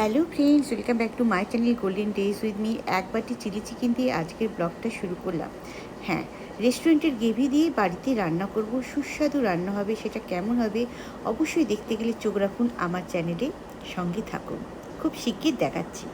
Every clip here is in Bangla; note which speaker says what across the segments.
Speaker 1: Hello friends, welcome back to my channel golden days with me. এক বাটি চিলি চিকেন দিয়ে আজকের ব্লগটা শুরু করলাম। হ্যাঁ রেস্টুরেন্টের গ্রেভি দিয়ে বাড়িতে রান্না করব, সুস্বাদু রান্না হবে, সেটা কেমন হবে অবশ্যই দেখতে গেলে চোখ রাখুন আমার চ্যানেলে। সঙ্গে থাকুন। খুব শিগগির দেখাচ্ছি।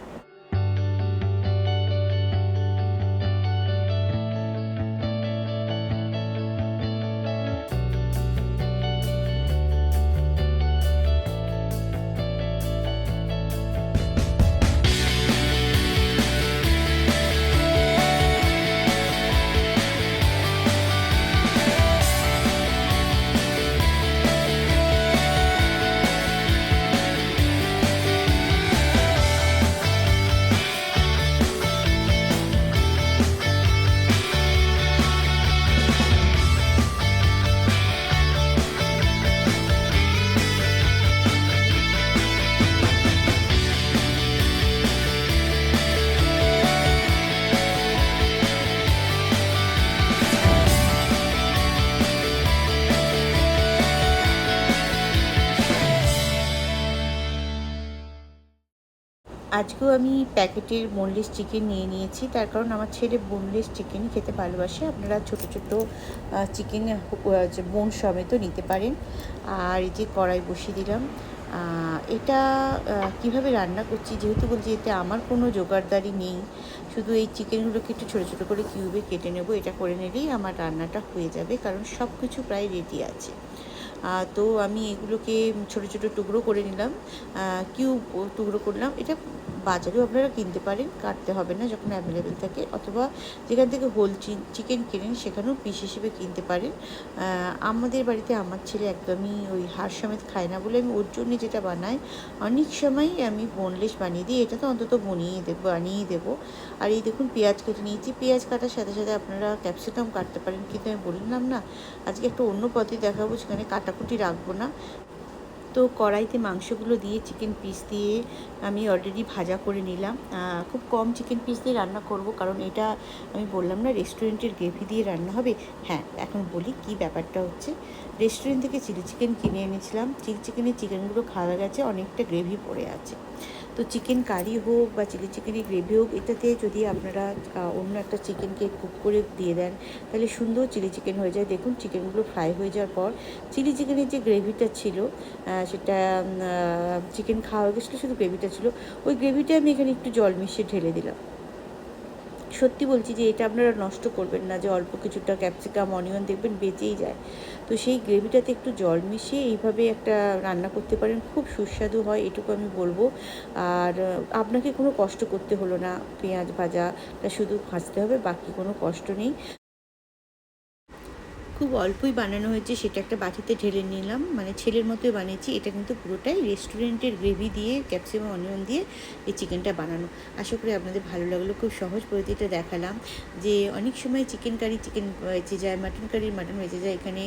Speaker 1: আজকেও আমি প্যাকেটের বোনলেস চিকেন নিয়ে নিয়েছি। তার কারণ আমার ছেলে বোনলেস চিকেনই খেতে ভালোবাসে। আপনারা ছোট ছোট চিকেন বোন সমেত নিতে পারেন। আর এই যে কড়াই বসিয়ে দিলাম। এটা কীভাবে রান্না করছি? যেহেতু বলছি এতে আমার কোনো জোগাড়দারি নেই। শুধু এই চিকেনগুলোকে একটু ছোটো ছোটো করে কিউবে কেটে নেব। এটা করে নিলেই আমার রান্নাটা হয়ে যাবে। কারণ সব কিছু প্রায় রেডি আছে। তো আমি এগুলোকে ছোট ছোট টুকরো করে নিলাম। কিউব টুকরো করলাম এটা বাজারেও আপনারা কিনতে পারেন, কাটতে হবে না যখন অ্যাভেলেবেল থাকে। অথবা যেখান থেকে হোল চিকেন কেনেন, সেখানেও পিস হিসেবে কিনতে পারেন। আমাদের বাড়িতে আমার ছেলে একদমই ওই হাড় সমেত খায় না বলে আমি ওর জন্য যেটা বানাই, অনেক সময়ই আমি বোনলেস বানিয়ে দিই। এটা তো অন্তত বনিয়ে দেবো, বানিয়ে দেবো। আর এই দেখুন পেঁয়াজ কেটে নিয়েছি। পেঁয়াজ কাটার সাথে সাথে আপনারা ক্যাপসিকাম কাটতে পারেন। কিন্তু আমি বললাম না, আজকে একটা অন্য পথে দেখাবো, সেখানে কাটাকুটি রাখব না। তো কড়াইতে মাংসগুলো দিয়ে চিকেন পিস দিয়ে আমি অলরেডি ভাজা করে নিলাম। খুব কম চিকেন পিস দিয়ে রান্না করব কারণ এটা আমি বললাম না রেস্টুরেন্টের গ্রেভি দিয়ে রান্না হবে। হ্যাঁ এখন বলি কি ব্যাপারটা হচ্ছে। রেস্টুরেন্ট থেকে চিলি চিকেন কিনে এনেছিলাম। চিলি চিকেনের চিকেনগুলো খাওয়া গেছে, অনেকটা গ্রেভি পড়ে আছে। তো চিকেন কারি হোক বা চিলি চিকেনের গ্রেভি হোক, এটাতে যদি আপনারা অন্য একটা চিকেনকে কুক করে দিয়ে দেন, তাহলে সুন্দর চিলি চিকেন হয়ে যায়। দেখুন চিকেনগুলো ফ্রাই হয়ে যাওয়ার পর চিলি চিকেনের যে গ্রেভিটা ছিল সেটা চিকেন খাওয়া হয়ে গেছিল, শুধু গ্রেভিটা ছিল। ওই গ্রেভিটা আমি এখানে একটু জল মিশিয়ে ঢেলে দিলাম। সত্যি বলছি যে এটা আপনারা নষ্ট করবেন না, যে অল্প কিছুটা ক্যাপসিকাম অনিয়ন দেখবেন বেঁচেই যায়। তো সেই গ্রেভিটাতে একটু জল মিশিয়ে এইভাবে একটা রান্না করতে পারেন। খুব সুস্বাদু হয়, এটুকু আমি বলব। আর আপনাকে কোনো কষ্ট করতে হলো না, পেঁয়াজ ভাজাটা শুধু ভাজতে হবে, বাকি কোনো কষ্ট নেই। খুব অল্পই বানানো হয়েছে, সেটা একটা বাটিতে ঢেলে নিলাম। মানে ছেলের মতোই বানিয়েছি, এটা কিন্তু পুরোটাই রেস্টুরেন্টের গ্রেভি দিয়ে, ক্যাপসিকাম, অনিয়ন দিয়ে এই চিকেনটা বানানো। আশা করি আপনাদের ভালো লাগল, খুব সহজ পদ্ধতিটা দেখালাম যে অনেক সময় চিকেন কারি, চিকেন বেঁচে যায়, মাটন কারি, মাটন বেঁচে যায়, এখানে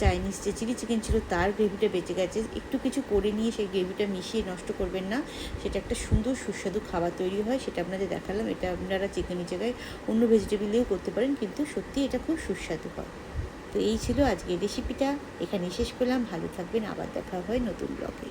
Speaker 1: চাইনিজ যে চিলি চিকেন ছিল তার গ্রেভিটা বেঁচে গেছে। একটু কিছু করে নিয়ে সেই গ্রেভিটা মিশিয়ে নষ্ট করবেন না, সেটা একটা সুন্দর সুস্বাদু খাবার তৈরি হয়, সেটা আপনাদের দেখালাম। এটা আপনারা চিকেনের জায়গায় অন্য ভেজিটেবল দিয়েও করতে পারেন, কিন্তু সত্যি এটা খুব সুস্বাদু হয়। তো এই ছিল আজকের রেসিপিটা। এখানে শেষ করলাম। ভালো থাকবেন। আবার দেখা হয় নতুন ব্লগে